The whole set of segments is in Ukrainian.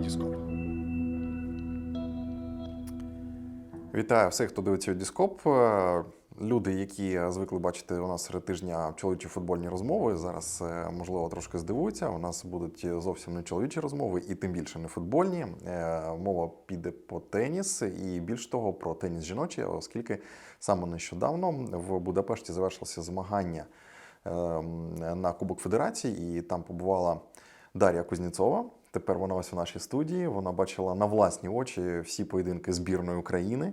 Вітіскоп. Вітаю всіх, хто дивиться Діскоп. Люди, які звикли бачити у нас серед тижня чоловічі футбольні розмови, зараз е, можливо трошки здивуються. У нас будуть зовсім не чоловічі розмови, і тим більше не футбольні. Е, Мова піде по теніс, і більш того, про теніс жіночий, оскільки саме нещодавно в Будапешті завершилося змагання е, на Кубок Федерації, і там побувала Дар'я Кузнєцова. Тепер вона ось у нашій студії. Вона бачила на власні очі всі поєдинки збірної України,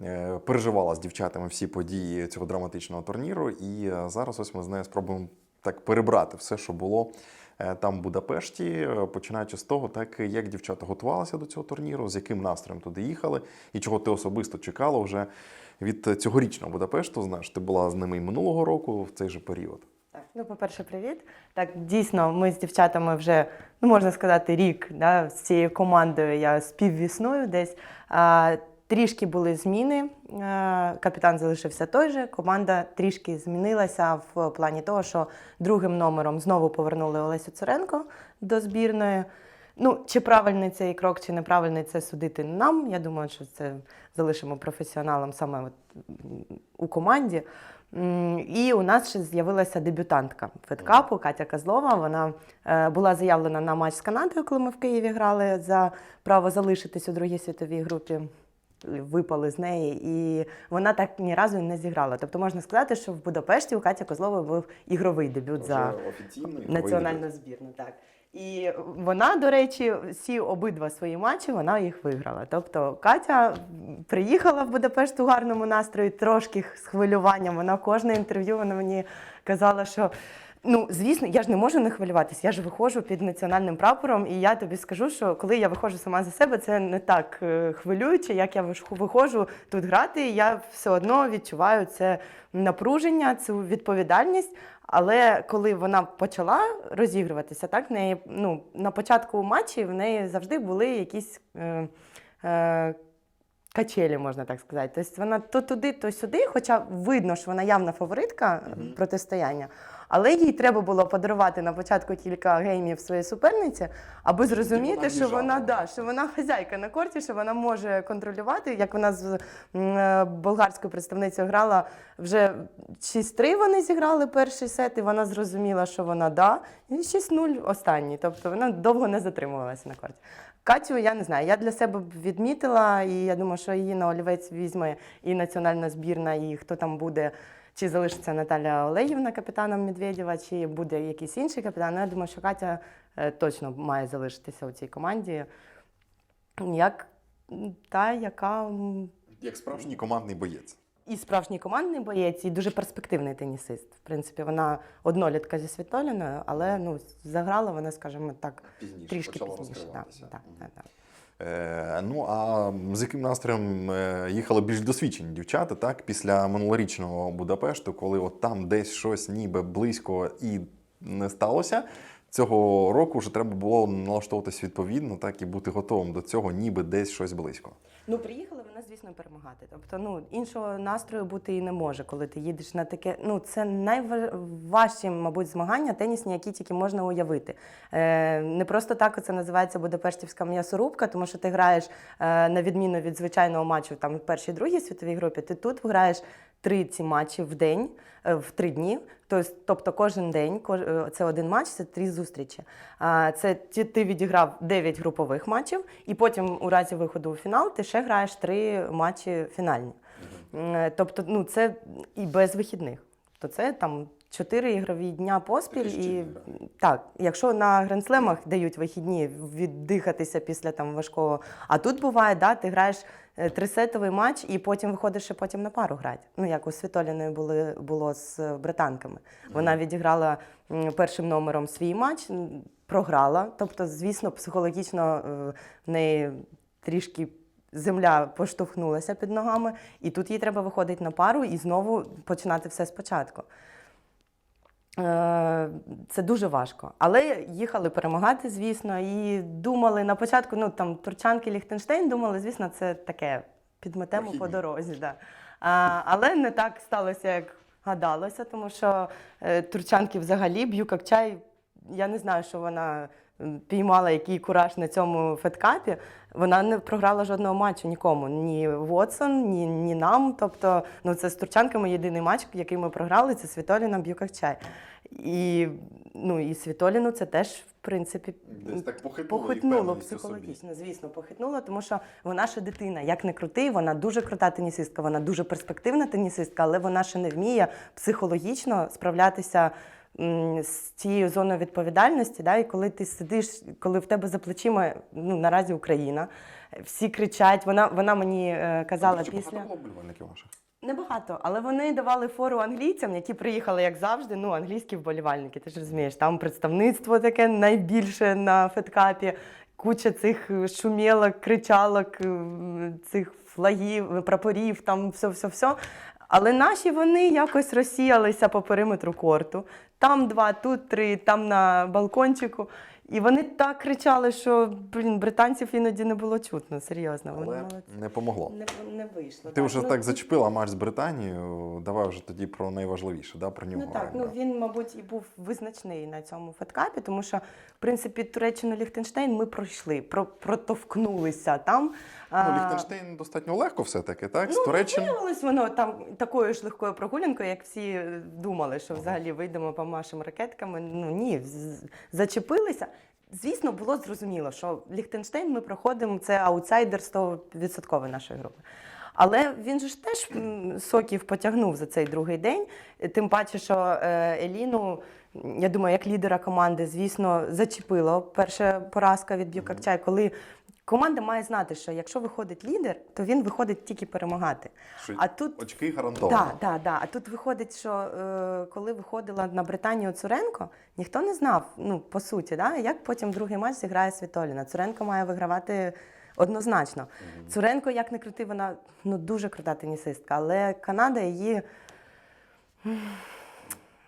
е, переживала з дівчатами всі події цього драматичного турніру. І е, зараз ось ми з нею спробуємо так перебрати все, що було е, там в Будапешті, починаючи з того, так як дівчата готувалися до цього турніру, з яким настроєм туди їхали, і чого ти особисто чекала вже від цьогорічного Будапешту. Знаєш, ти була з ними і минулого року в цей же період. Так, ну, по-перше, привіт. Так, дійсно, ми з дівчатами вже, ну можна сказати, рік да, з цією командою я співвісную десь. А, трішки були зміни. Капітан залишився той же. Команда трішки змінилася в плані того, що другим номером знову повернули Олесю Цуренко до збірної. Ну, чи правильний цей крок, чи неправильний це судити нам. Я думаю, що це залишимо професіоналам саме от, у команді. І у нас ще з'явилася дебютантка Федкапу Катя Козлова. Вона е, була заявлена на матч з Канадою, коли ми в Києві грали за право залишитись у другій світовій групі. Випали з неї, і вона так ні разу не зіграла. Тобто можна сказати, що в Будапешті у Каті Козлової був ігровий дебют за офіційний національну збірну. Так. І вона, до речі, всі обидва свої матчі вона їх виграла. Тобто Катя приїхала в Будапешт у гарному настрої, трошки з хвилюванням. Вона кожне інтерв'ю вона мені казала, що. Ну, звісно, я ж не можу не хвилюватися. Я ж виходжу під національним прапором, і я тобі скажу, що коли я виходжу сама за себе, це не так е, хвилююче, як я виходжу тут грати. і Я все одно відчуваю це напруження, цю відповідальність. Але коли вона почала розігруватися, так в неї ну на початку матчі в неї завжди були якісь. Е, е, Качелі, можна так сказати. Тобто вона то туди, то сюди, хоча видно, що вона явна фаворитка Мгм. протистояння, але їй треба було подарувати на початку кілька геймів своїй суперниці, аби зрозуміти, вона що вона да, що вона хазяйка на корті, що вона може контролювати. Як вона з е, болгарською представницею грала вже 6-3 вони зіграли перший сет, і вона зрозуміла, що вона да, і 6-0 останній. Тобто вона довго не затримувалася на корті. Катю, я не знаю, я для себе б відмітила, і я думаю, що її на олівець візьме і національна збірна, і хто там буде, чи залишиться Наталя Олегівна капітаном Медведєва, чи буде якийсь інший капітан. Ну, Я думаю, що Катя е, точно має залишитися у цій команді, як та, яка Як справжній командний боєць. і справжній командний боєць, і дуже перспективний тенісист. В принципі, вона однолітка зі Світоліною, але ну, заграла вона, скажімо так, Пізніше трішки пізніше. Так, так, так, так. Ну а з яким настроєм е, їхали більш досвідчені дівчата, так? Після минулорічного Будапешту, коли от там десь щось ніби близько і не сталося. Цього року вже треба було налаштовуватись відповідно, так і бути готовим до цього, ніби десь щось близько. Ну, приїхали вона, звісно, перемагати. Тобто, ну іншого настрою бути і не може, коли ти їдеш на таке. Ну, це найважчі, мабуть, змагання тенісні, які тільки можна уявити. Е, не просто так це називається Будапештівська м'ясорубка, тому що ти граєш е, на відміну від звичайного матчу там в першій другій світовій групі. Ти тут граєш три ці матчі в день, е, в три дні. Тобто, тобто кожен день, е, це один матч, це три зустрічі. Це ти відіграв 9 групових матчів, і потім, у разі виходу у фінал, ти ще граєш три матчі фінальні. Е, Тобто, ну це і без вихідних. То це там чотири ігрові дня поспіль. І так, якщо на грандслемах дають вихідні віддихатися після там важкого. А тут буває, да, ти граєш трисетовий матч і потім виходиш ще потім на пару грати. Ну, як у Світоліної були, було з е, британками. Вона відіграла першим номером свій матч, програла. Тобто, звісно, психологічно е, в неї трішки. Земля поштовхнулася під ногами, і тут їй треба виходити на пару і знову починати все спочатку. Е, Це дуже важко. Але їхали перемагати, звісно, і думали на початку, ну там Турчанки Ліхтенштейн думали, звісно, це таке підметемо по дорозі. Да. А, але не так сталося, як гадалося, тому що е, турчанки взагалі б'ю як чай я не знаю, що вона піймала який кураж на цьому федкапі. Вона не програла жодного матчу нікому. Ні Вотсон, ні, ні нам. Тобто, ну це з турчанками єдиний матч, який ми програли, це Світоліна Б'юкакчай. І, ну, і Світоліну це теж, в принципі, Десь так похитнуло, похитнуло психологічно, звісно, похитнуло, тому що вона ще дитина, як не крути, вона дуже крута тенісистка, вона дуже перспективна тенісистка, але вона ще не вміє психологічно справлятися з цією зоною відповідальності. Да? І коли ти сидиш, коли в тебе за плечима ну, наразі Україна, всі кричать. Вона, вона мені е, казала після. вболівальників ваших? Небагато, але вони давали фору англійцям, які приїхали, як завжди. Ну, англійські вболівальники, ти ж розумієш, там представництво таке найбільше на федкапі, куча цих шумілок, кричалок, цих флагів, прапорів, там все, все, все. Але наші вони якось розсіялися по периметру корту. Там два, тут три, там на балкончику. І вони так кричали, що блін, британців іноді не було чутно, серйозно. Вони Але молодці. не помогло. Не, не вийшло. Ти вже Ну, так зачепила матч з Британією. Давай вже тоді про найважливіше, да? про нього. Ну так, ну він, мабуть, і був визначний на цьому феткапі, тому що, принципі, Туреччину Ліхтенштейн ми пройшли, про, протовкнулися там. Ну, Ліхтенштейн достатньо легко все-таки, так? З Ну, Туреччини. виявилось воно там такою ж легкою прогулянкою, як всі думали, що взагалі вийдемо помашемо ракетками. Ну ні, зачепилися. Звісно, було зрозуміло, що Ліхтенштейн ми проходимо, це аутсайдер 100% нашої групи. Але він же ж теж соків потягнув за цей другий день. Тим паче, що е, Еліну, я думаю, як лідера команди, звісно, зачепило перша поразка від Б'юкакчай, коли команда має знати, що якщо виходить лідер, то він виходить тільки перемагати. Що А тут Очки гарантовано. так, так, так. А тут виходить, що е, коли виходила на Британію Цуренко, ніхто не знав, ну по суті, да, як потім другий матч зіграє Світоліна. Цуренко має вигравати однозначно. Цуренко, як не крути, вона ну дуже крута тенісистка, але Канада її.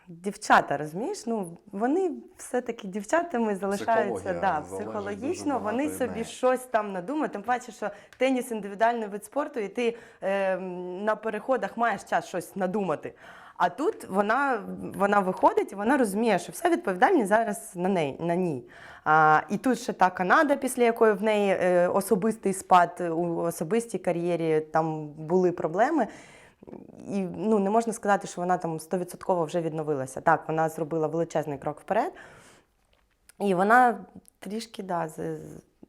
Дівчата, розумієш? Ну вони все-таки дівчатами залишаються да, психологічно. Вони собі неї. щось там надумають. Тим паче, що теніс індивідуальний вид спорту, і ти е, на переходах маєш час щось надумати. А тут вона, вона виходить і вона розуміє, що вся відповідальність зараз на неї, на ній. А, і тут ще та Канада, після якої в неї е, особистий спад у особистій кар'єрі, там були проблеми. І ну, не можна сказати, що вона там 100% вже відновилася. Так, вона зробила величезний крок вперед. І вона трішки да,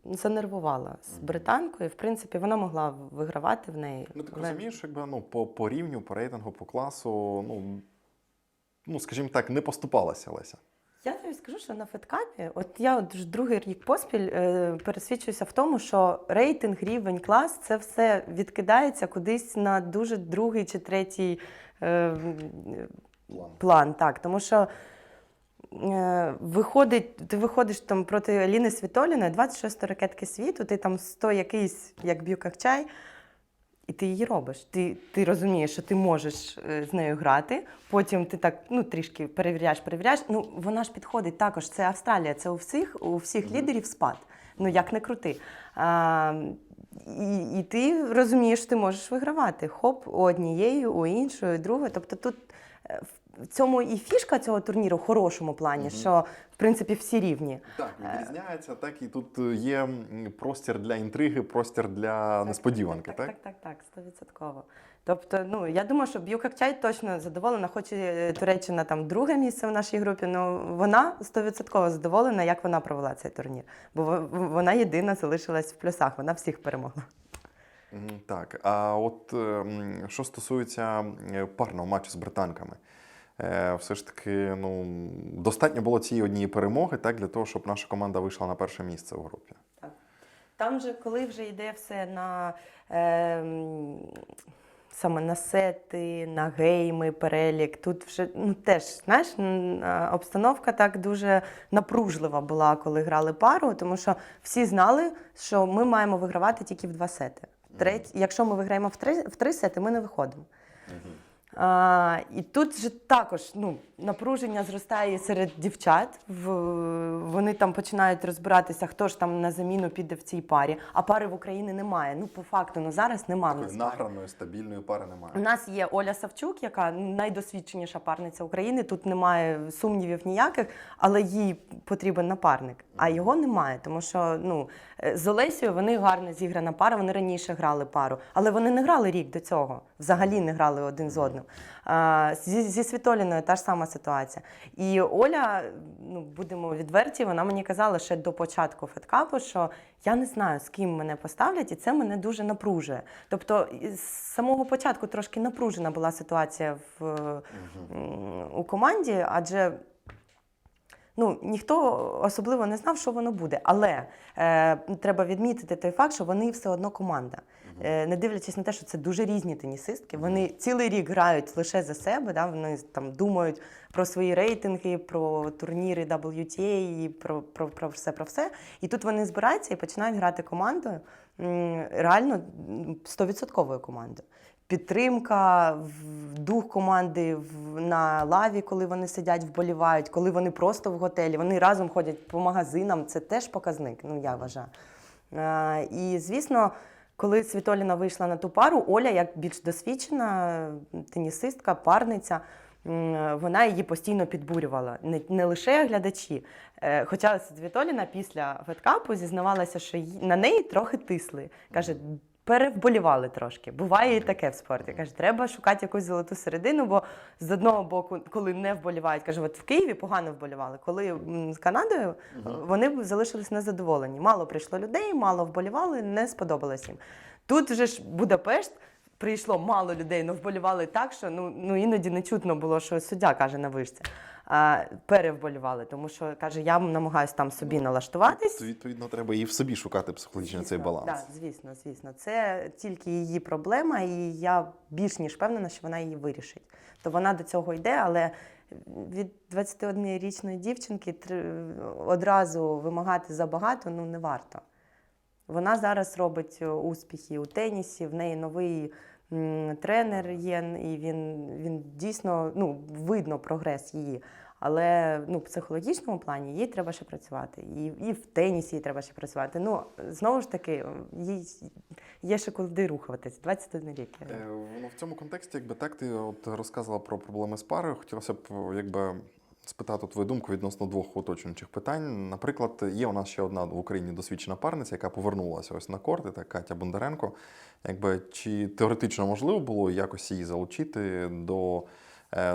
занервувала з британкою. В принципі, вона могла вигравати в неї. Ну, ти Але- розумієш, якби ну, по, по рівню, по рейтингу, по класу, ну, ну, скажімо так, не поступалася Леся. Я тобі скажу, що на федкапі, от я от вже другий рік поспіль е, пересвідчуюся в тому, що рейтинг, рівень, клас це все відкидається кудись на дуже другий чи третій е, План. план. Так, тому що е, виходить, ти виходиш там проти Аліни Світоліної, 26 ракетки світу, ти там 100 якийсь, як б'юкакчай, і ти її робиш. Ти, ти розумієш, що ти можеш е, з нею грати. Потім ти так ну, трішки перевіряєш, перевіряєш. Ну, вона ж підходить також. Це Австралія, це у всіх, у всіх лідерів спад. Ну, як не крути. А, і, і ти розумієш, що ти можеш вигравати. Хоп, у однієї, у іншої, у другої. Тобто тут е, в цьому і фішка цього турніру в хорошому плані, що в принципі всі рівні. Так, відрізняється, так і тут є простір для інтриги, простір для несподіванки, так? Так, так, так, стовідсотково. Тобто, ну я думаю, що Б'юкакчай точно задоволена, хоч і е, Туреччина там друге місце в нашій групі, але вона стовідсотково задоволена, як вона провела цей турнір. Бо вона єдина залишилась в плюсах, вона всіх перемогла. Так, а от е, що стосується е, парного матчу з британками, е, все ж таки, ну, достатньо було цієї однієї перемоги, так, для того, щоб наша команда вийшла на перше місце у групі. Так. Там же, коли вже йде все на е, саме на сети, на гейми, перелік, тут вже ну, теж знаєш, обстановка так дуже напружлива була, коли грали пару, тому що всі знали, що ми маємо вигравати тільки в два сети. Треть, якщо ми виграємо в три, в три сети, ми не виходимо. І тут же також, ну, напруження зростає серед дівчат. Вони там починають розбиратися, хто ж там на заміну піде в цій парі. А пари в Україні немає. Ну, по факту, ну зараз немає. Нас награної, стабільної пари немає. У нас є Оля Савчук, яка найдосвідченіша парниця України. Тут немає сумнівів ніяких, але їй потрібен напарник. А його немає, тому що ну е, з Олесією вони гарно зіграна пара. Вони раніше грали пару, але вони не грали рік до цього. Взагалі не грали один з одним. Зі, зі Світоліною та ж сама ситуація. І Оля, ну будемо відверті, вона мені казала ще до початку феткапу, що я не знаю, з ким мене поставлять, і це мене дуже напружує. Тобто, з самого початку трошки напружена була ситуація в, м, у команді, адже ну, ніхто особливо не знав, що воно буде. Але е, треба відмітити той факт, що вони все одно команда. Е, не дивлячись на те, що це дуже різні тенісистки, вони цілий рік грають лише за себе. Да? Вони там думають про свої рейтинги, про турніри WTA, і про, про, про все про все. І тут вони збираються і починають грати командою. Реально 100% командою. Підтримка, дух команди на лаві, коли вони сидять, вболівають, коли вони просто в готелі, вони разом ходять по магазинам. Це теж показник, ну я вважаю. Е, І звісно, коли Світоліна вийшла на ту пару, Оля, як більш досвідчена тенісистка, парниця, вона її постійно підбурювала. Не, не лише глядачі. Е, Хоча Світоліна після феткапу зізнавалася, що на неї трохи тисли. Каже, перевболівали трошки. Буває і таке в спорті. Каже, треба шукати якусь золоту середину, бо з одного боку, коли не вболівають, каже, от в Києві погано вболівали. Коли з Канадою вони залишились незадоволені. Мало прийшло людей, мало вболівали, не сподобалось їм. Тут вже ж Будапешт. Прийшло мало людей, але вболівали так, що ну, ну іноді не чутно було, що суддя каже на вишці. А, перевболівали, тому що каже, я намагаюся там собі налаштуватись. То, відповідно, треба і в собі шукати психологічно цей баланс. Так, звісно, звісно. Це тільки її проблема, і я більш ніж впевнена, що вона її вирішить. То вона до цього йде, але від 21-річної дівчинки одразу вимагати забагато ну не варто. Вона зараз робить е, успіхи у тенісі, в неї новий тренер є, і він, він дійсно ну, видно прогрес її. Але ну, в психологічному плані їй треба ще працювати. І, і в тенісі їй треба ще працювати. Ну, знову ж таки, їй є ще куди рухатись. 21 рік. Е, Ну, в цьому контексті, якби так, ти от розказувала про проблеми з парою. Хотілося б якби спитати твою думку відносно двох уточнюючих питань. Наприклад, є у нас ще одна в Україні досвідчена парниця, яка повернулася ось на корти, та Катя Бондаренко. Якби чи теоретично можливо було якось її залучити до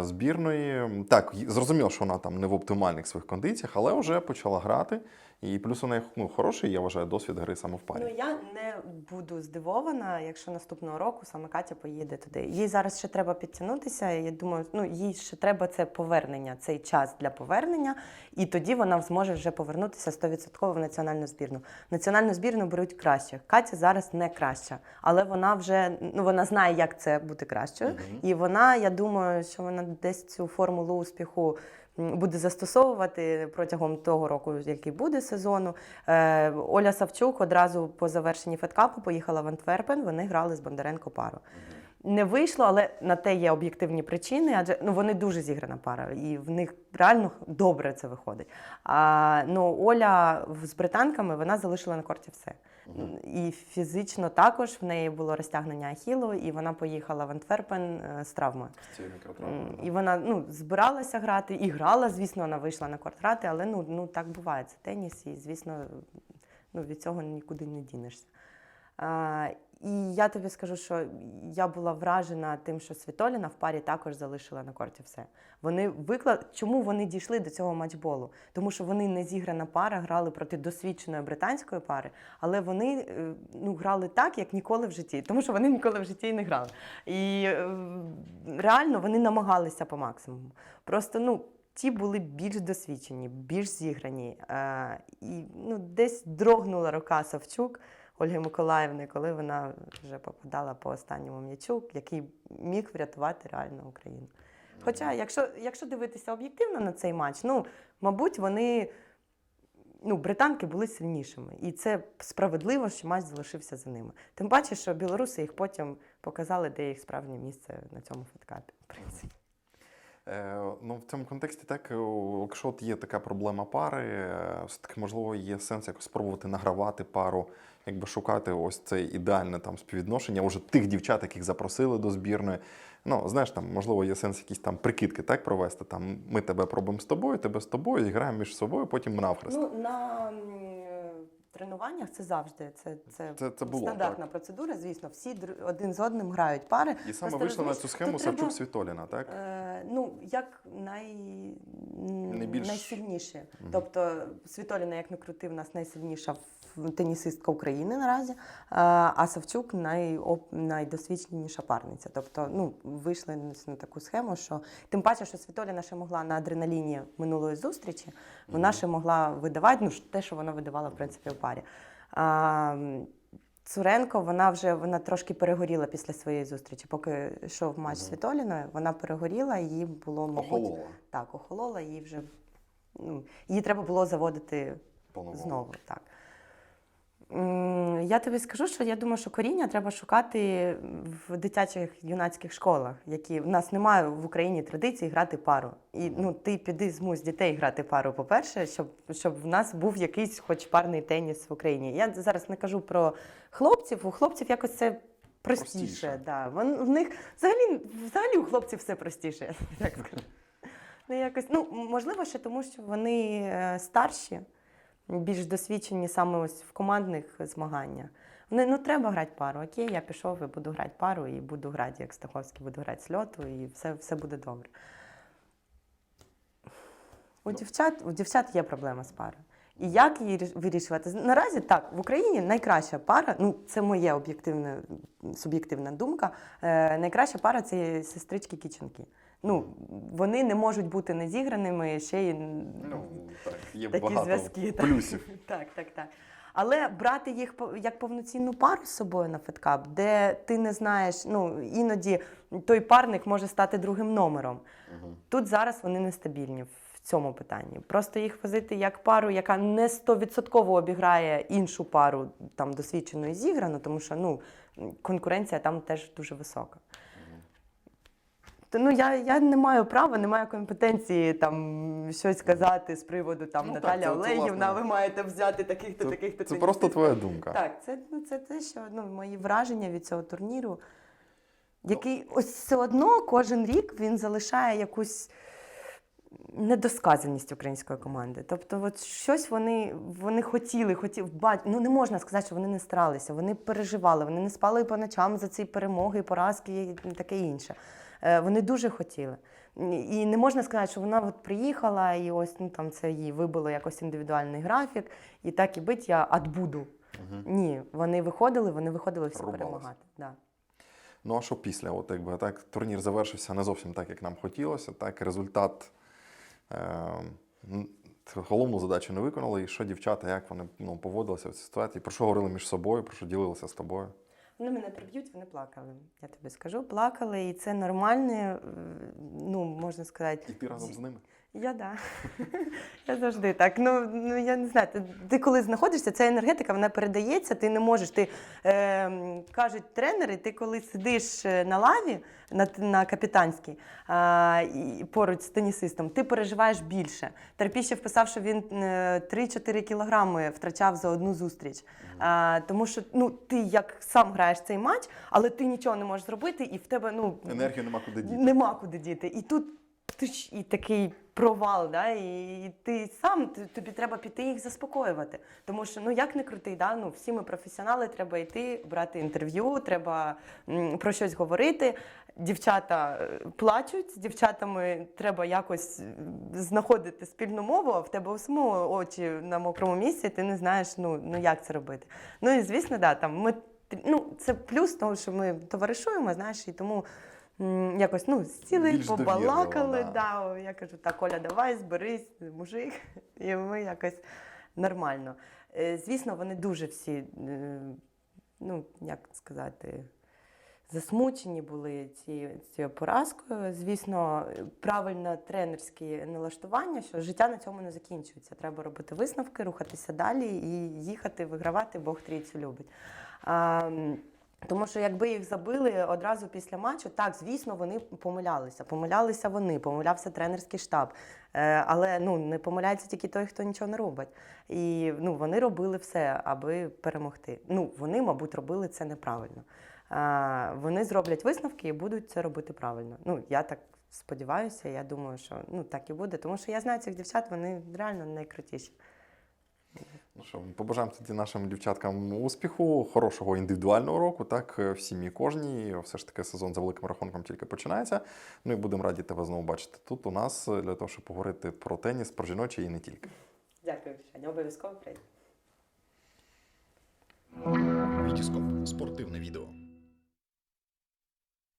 збірної? Так, зрозуміло, що вона там не в оптимальних своїх кондиціях, але вже почала грати. І плюс у неї ну, хороший, я вважаю, досвід гри саме в парі. Ну я не буду здивована, якщо наступного року саме Катя поїде туди. Їй зараз ще треба підтягнутися. Я думаю, ну їй ще треба це повернення, цей час для повернення, і тоді вона зможе вже повернутися 100% в національну збірну. Національну збірну беруть кращих. Катя зараз не краща, але вона вже ну вона знає, як це бути кращою. І вона, я думаю, що вона десь цю формулу успіху буде застосовувати протягом того року, який буде сезону. Е, Оля Савчук одразу по завершенні феткапу поїхала в Антверпен. Вони грали з Бондаренко пару. Не вийшло, але на те є об'єктивні причини, адже ну вони дуже зіграна пара, і в них реально добре це виходить. А ну Оля з британками вона залишила на корті все. І фізично також в неї було розтягнення ахілу, і вона поїхала в Антверпен е, з травмою. Да. І вона ну, збиралася грати і грала, звісно, вона вийшла на корт грати, але ну, ну так буває. Це теніс, і звісно, ну, від цього нікуди не дінешся. І я тобі скажу, що я була вражена тим, що Світоліна в парі також залишила на корті все. Вони виклад... Чому вони дійшли до цього матчболу? Тому що вони не зіграна пара, грали проти досвідченої британської пари, але вони е, ну, грали так, як ніколи в житті, тому що вони ніколи в житті не грали. І е, реально вони намагалися по максимуму. Просто ну. Ті були більш досвідчені, більш зіграні. Е, і ну, десь дрогнула рука Савчук Ольги Миколаївни, коли вона вже попадала по останньому м'ячу, який міг врятувати реально Україну. Хоча, якщо, якщо дивитися об'єктивно на цей матч, ну, мабуть, вони ну, британки були сильнішими. І це справедливо, що матч залишився за ними. Тим паче, що білоруси їх потім показали, де їх справжнє місце на цьому феткапі. В принципі. Е, ну, в цьому контексті, так, якщо от є така проблема пари, е, все-таки, можливо, є сенс якось спробувати награвати пару, якби шукати ось це ідеальне там співвідношення, може, тих дівчат, яких запросили до збірної. Ну, знаєш, там, можливо, є сенс якісь там прикидки так, провести. Там, ми тебе пробуємо з тобою, тебе з тобою, і граємо між собою, потім навхрест. Ну, на е, тренуваннях це завжди. Це, це, Це- це було, стандартна процедура, звісно. Всі один з одним грають пари. і саме Просто вийшла на цю схему Савчук Світоліна, так? Е, ну, як най... Найбільш- найсильніше. Тобто Світоліна, як не крути, в нас найсильніша в- тенісистка України наразі, а а Савчук найоп... найдосвідченіша парниця. Тобто, ну, вийшли на таку схему, що тим паче, що Світоліна ще могла на адреналіні минулої зустрічі, вона ще могла видавати ну, те, що вона видавала, в принципі, в парі. А, Цуренко, вона вже вона трошки перегоріла після своєї зустрічі. Поки йшов матч з Світоліною, вона перегоріла, їй було мабуть, Охолола. Так, охолола, їй вже ну, її треба було заводити По-новому. знову. Так. Я тобі скажу, що я думаю, що коріння треба шукати в дитячих юнацьких школах, які в нас немає в Україні традиції грати пару. І ну ти піди змусь дітей грати пару, по-перше, щоб, щоб в нас був якийсь хоч парний теніс в Україні. Я зараз не кажу про хлопців, у хлопців якось це простіше. Простіше. Да. Вон, в них взагалі, взагалі у хлопців все простіше, я так скажу. Ну, якось, ну, можливо, ще тому, що вони е, старші, більш досвідчені саме ось в командних змаганнях. Вони, ну, треба грати пару. Окей, я пішов і буду грати пару, і буду грати, як Стаховський, буду грати сльоту, і все, все буде добре. У, дівчат, у дівчат є проблема з парою. І як її ріш- вирішувати? Наразі так, в Україні найкраща пара, ну це моя об'єктивна суб'єктивна думка. Е, найкраща пара це сестрички кіченки. Ну, вони не можуть бути незіграними ще й Ну, так, є такі багато зв'язки. так. плюсів. Так, так, так. Але брати їх як повноцінну пару з собою на феткап, де ти не знаєш, ну іноді той парник може стати другим номером. Тут зараз вони нестабільні цьому питанні. Просто їх возити як пару, яка не стовідсотково обіграє іншу пару там досвідчену і зіграну, тому що ну, конкуренція там теж дуже висока. То, ну, я, я не маю права, не маю компетенції там щось сказати з приводу там Ну, Наталя це- це, Олегівна, ви маєте взяти таких-то, Це, таких-то. це таких-то. просто твоя думка. Так, це, ну, це те, що ну, мої враження від цього турніру, який ось все одно кожен рік він залишає якусь недосказаність української команди. Тобто, от щось вони, вони хотіли, хотіли, бать, ну не можна сказати, що вони не старалися, вони переживали, вони не спали по ночам за ці перемоги, поразки і таке інше. Е, Вони дуже хотіли. І не можна сказати, що вона от приїхала, і ось ну, там це їй вибило якось індивідуальний графік, і так і бить, я отбуду. Ні, вони виходили, вони виходили всі Рубались. перемагати. Да. Ну а що після? От якби так турнір завершився не зовсім так, як нам хотілося. Так, результат головну задачу не виконали. І що дівчата, як вони ну, поводилися в цій ситуації? Про що говорили між собою, про що ділилися з тобою? Вони мене приб'ють, вони плакали. Я тобі скажу, плакали, і це нормальне, е, ну можна сказати. І ти разом з ними? Я да. Я завжди так. Ну, ну я не знаю. Ти, ти коли знаходишся, ця енергетика вона передається, ти не можеш. Ти е, кажуть тренери, ти коли сидиш е, на лаві на, на капітанській а, і поруч з тенісистом, ти переживаєш більше. Терпіщев писав, що він е, 3-4 кілограми втрачав за одну зустріч. А, тому що ну, ти як сам граєш цей матч, але ти нічого не можеш зробити, і в тебе ну, Енергію нема куди діти. Нема куди діти. І тут і такий провал, да? і ти сам тобі треба піти їх заспокоювати. Тому що ну як не крутий, да? ну, всі ми професіонали, треба йти, брати інтерв'ю, треба про щось говорити. Дівчата е, плачуть, з дівчатами треба якось знаходити спільну мову, а в тебе у самого очі на мокрому місці, ти не знаєш, ну, ну як це робити. Ну і звісно, да, там ми ну, це плюс того, що ми товаришуємо, знаєш, і тому якось ну, сіли, Більш побалакали. да. Да. Я кажу, так, Оля, давай, зберись, мужик. І ми якось нормально. Е, Звісно, вони дуже всі, е, ну, як сказати, засмучені були цією, цією поразкою. Звісно, правильне тренерське налаштування, що життя на цьому не закінчується. Треба робити висновки, рухатися далі і їхати, вигравати, Бог трійцю любить. А, Тому що якби їх забили одразу після матчу, так, звісно, вони помилялися. Помилялися вони, помилявся тренерський штаб. Е, але ну, не помиляється тільки той, хто нічого не робить. І ну, вони робили все, аби перемогти. Ну, вони, мабуть, робили це неправильно. Е, вони зроблять висновки і будуть це робити правильно. Ну, я так сподіваюся, я думаю, що ну, так і буде. Тому що я знаю цих дівчат, вони реально найкрутіші. Ну що, побажаємо тоді нашим дівчаткам успіху, хорошого індивідуального року, так, е, в сім'ї кожній. Все ж таки сезон за великим рахунком тільки починається. Ну і будемо раді тебе знову бачити тут у нас е, для того, щоб поговорити про теніс, про жіночий і не тільки. Дякую, Женя. Обов'язково прийду. Вітіскоп спортивне відео.